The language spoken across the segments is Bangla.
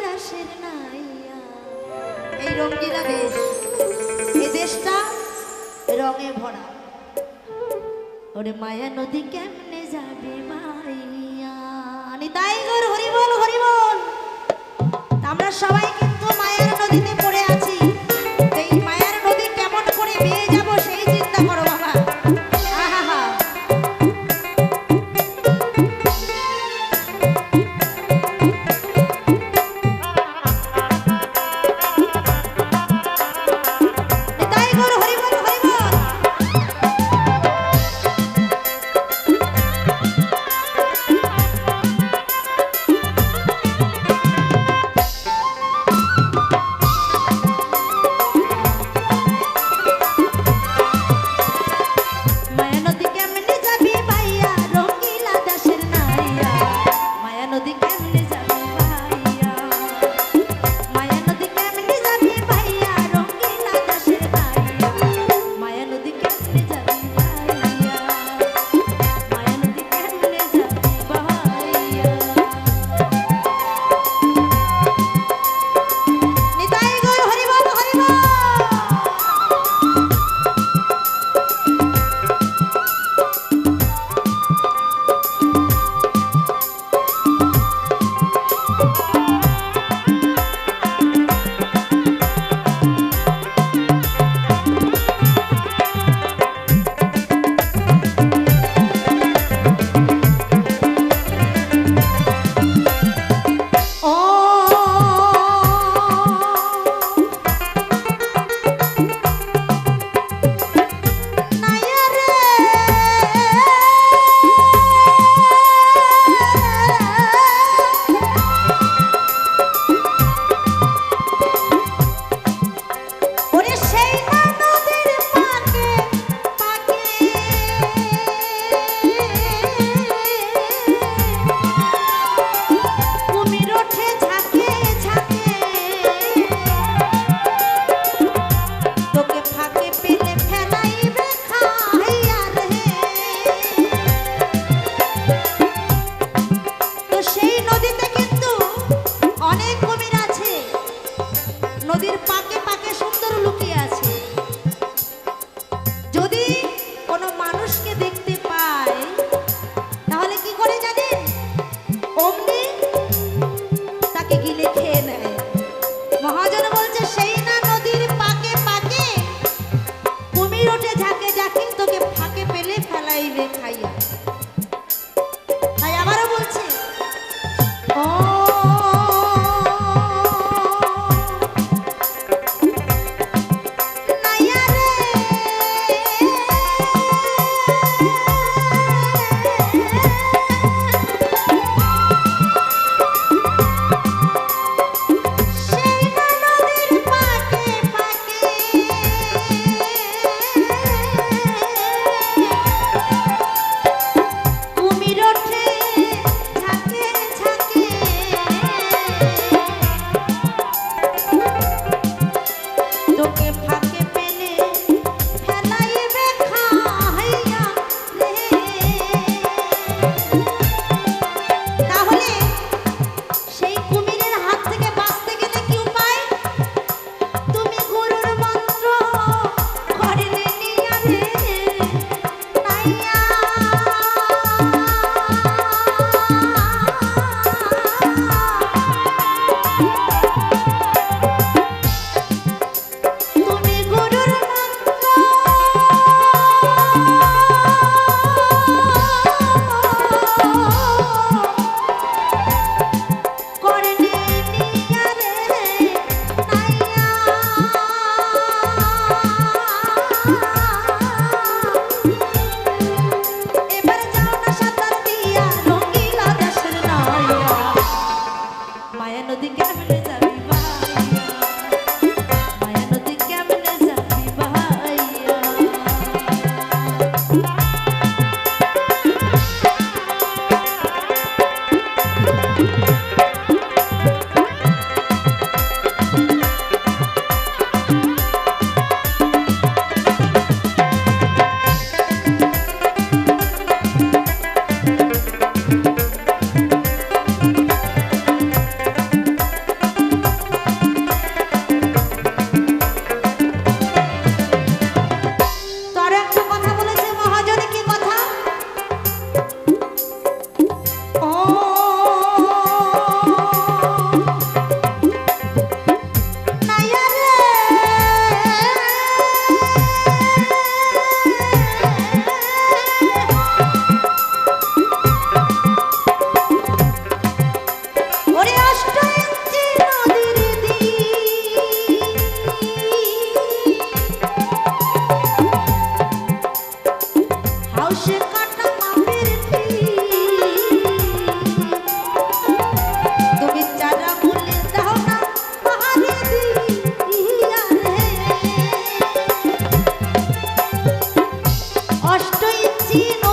দেশের নাইয়া এই রঙ্গিলা দেশ এ দেশটা রঙে ভরা। ওরে মায়া নদী কেমনে যাবে মাইয়া? নিতাই গর, হরিবল হরিবল। আমরা সবাই কিন্তু মায়ার নদীতে எதிர்பார்க்க Bye. si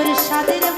তোর সাদের